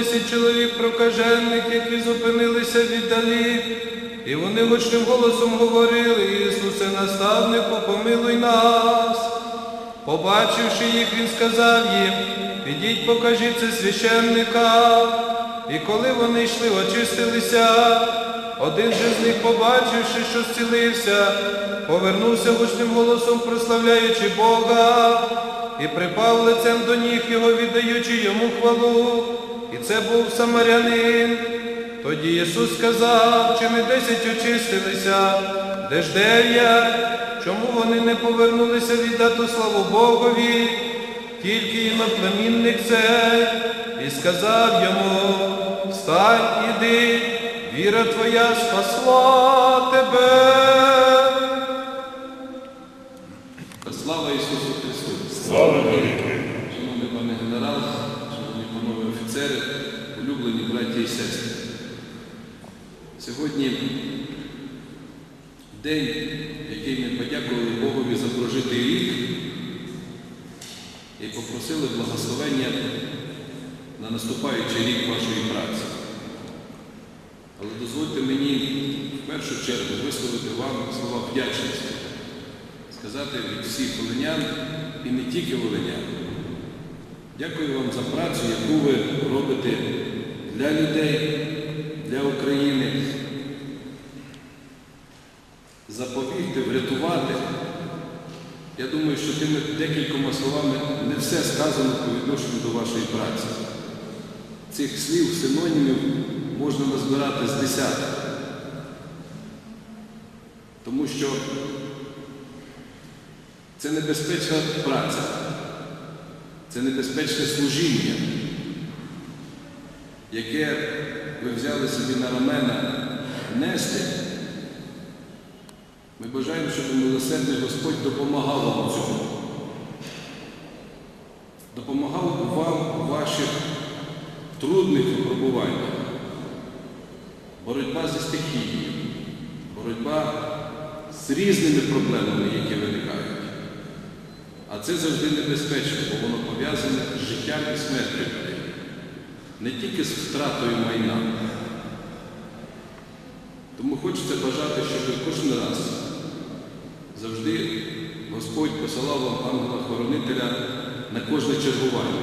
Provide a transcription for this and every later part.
Десять чоловік прокажених, які зупинилися віддалі, і вони гучним голосом говорили, Ісусе, наставнику, помилуй нас. Побачивши їх, він сказав їм, підіть покажіть це священникам. І коли вони йшли, очистилися, один же з них, побачивши, що зцілився, повернувся гучним голосом, прославляючи Бога, і припав лицем до ніг його, віддаючи йому хвалу. І це був самарянин. Тоді Ісус сказав, чи ми десять очистилися, де ж дев'ять? Чому вони не повернулися віддати славу Богові, тільки іноплемінник цей, і сказав йому, встань, іди, віра твоя спасла тебе. Слава Ісусу Христу! Слава офіцери, улюблені браті і сестри. Сьогодні день, який ми подякували Богові за прожитий рік і попросили благословення на наступаючий рік вашої праці. Але дозвольте мені в першу чергу висловити вам слова вдячності, сказати від всіх волинян і не тільки волинян. Дякую вам за працю, яку ви робите для людей, для України. Запобігти, врятувати. Я думаю, що тими декількома словами не все сказано по відношенню до вашої праці. Цих слів, синонімів можна назбирати з десяток. Тому що це небезпечна праця, це небезпечне служіння, яке ви взяли собі на рамена нести. Ми бажаємо, щоб милосердний Господь допомагав вам у цьому. Допомагав вам у ваших трудних випробуваннях. Боротьба зі стихією, боротьба з різними проблемами, які виникають. А це завжди небезпечно, бо воно пов'язане з життям і смертю людей. Не тільки з втратою майна. Тому хочеться бажати, щоб кожен раз завжди Господь посилав вам ангела-хоронителя на кожне чергування.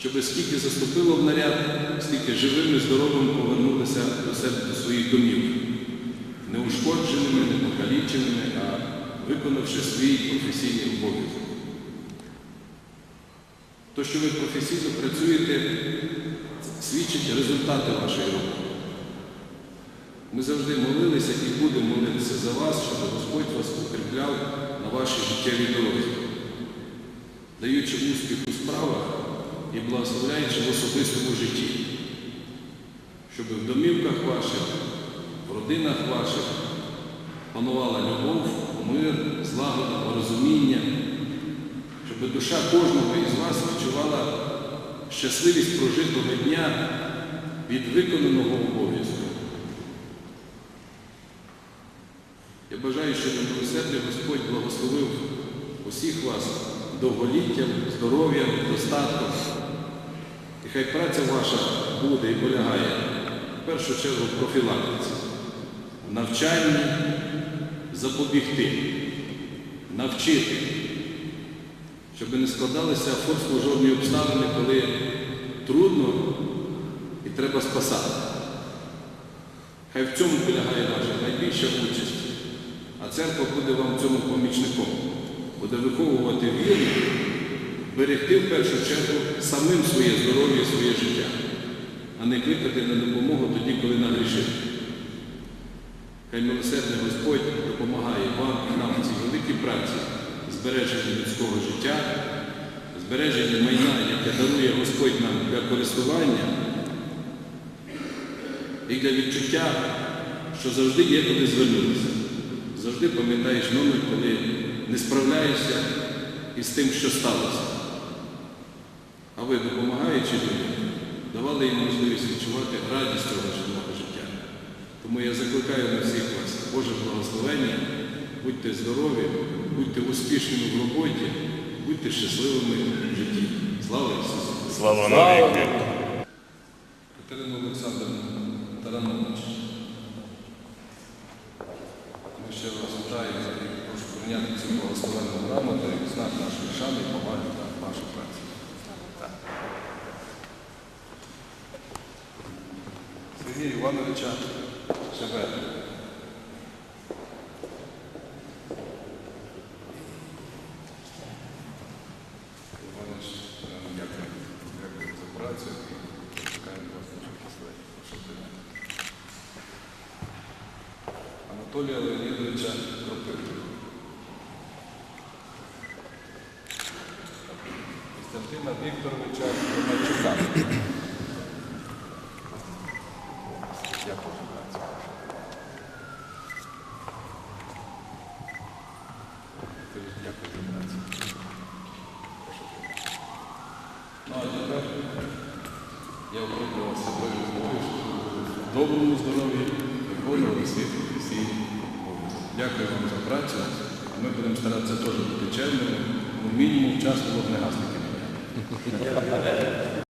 Щоб скільки заступило в наряд, стільки живими, здоровими повернулися до себе до своїх домів, не ушкодженими, не покаліченими, а виконавши свій професійний обов'язок. То, що ви професійно працюєте, свідчить результати вашої роботи. Ми завжди молилися і будемо молитися за вас, щоб Господь вас укріпляв на вашій життєвій дорозі, даючи успіх у справах і благословляючи в особистому житті, щоб в домівках ваших, в родинах ваших панувала любов, злагода, розуміння, щоб душа кожного із вас відчувала щасливість прожитого дня від виконаного обов'язку. Я бажаю, щоб милосердний Господь благословив усіх вас довголіттям, здоров'ям, достатком. І хай праця ваша буде і полягає в першу чергу в профілактиці, в навчанні запобігти, навчити, щоб не складалися форс-мажорні обставини, коли трудно і треба спасати. Хай в цьому полягає ваша найбільша участь. А церква буде вам в цьому помічником, буде виховувати віру берегти в першу чергу самим своє здоров'я і своє життя, а не кликати на допомогу тоді, коли нагрішив. Хай милосердний Господь допомагає вам і нам в цій великій праці збереження людського життя, збереження майна, яке дарує Господь нам для користування і для відчуття, що завжди є куди звернутися. Завжди пам'ятаєш номер, коли не справляєшся із тим, що сталося. А ви, допомагаючи людям, давали їм можливість відчувати радість цього життя. Тому я закликаю на всіх вас, Боже благословення, будьте здорові, будьте успішними в роботі, будьте щасливими в житті. Слава Ісусу! Слава навіки. Катерину Олександрівну Таранович. Ми ще раз вітаємо і прошу прийняти цю благословенну грамоту як знак нашої шани і поваги та вашої праці. Сергія Івановича Іванович, е. Анатолія Леонідовича Кропивка. Костянтина Вікторовича працю. Дякую за працю. Прошу прийняти. Ну, а тепер я виправдував себе розмовою, що в доброму здоров'ї виконували всі професійний обов'язок. Дякую вам за працю. Ми будемо старатися теж бути чемними, мінімум час вогнегасників.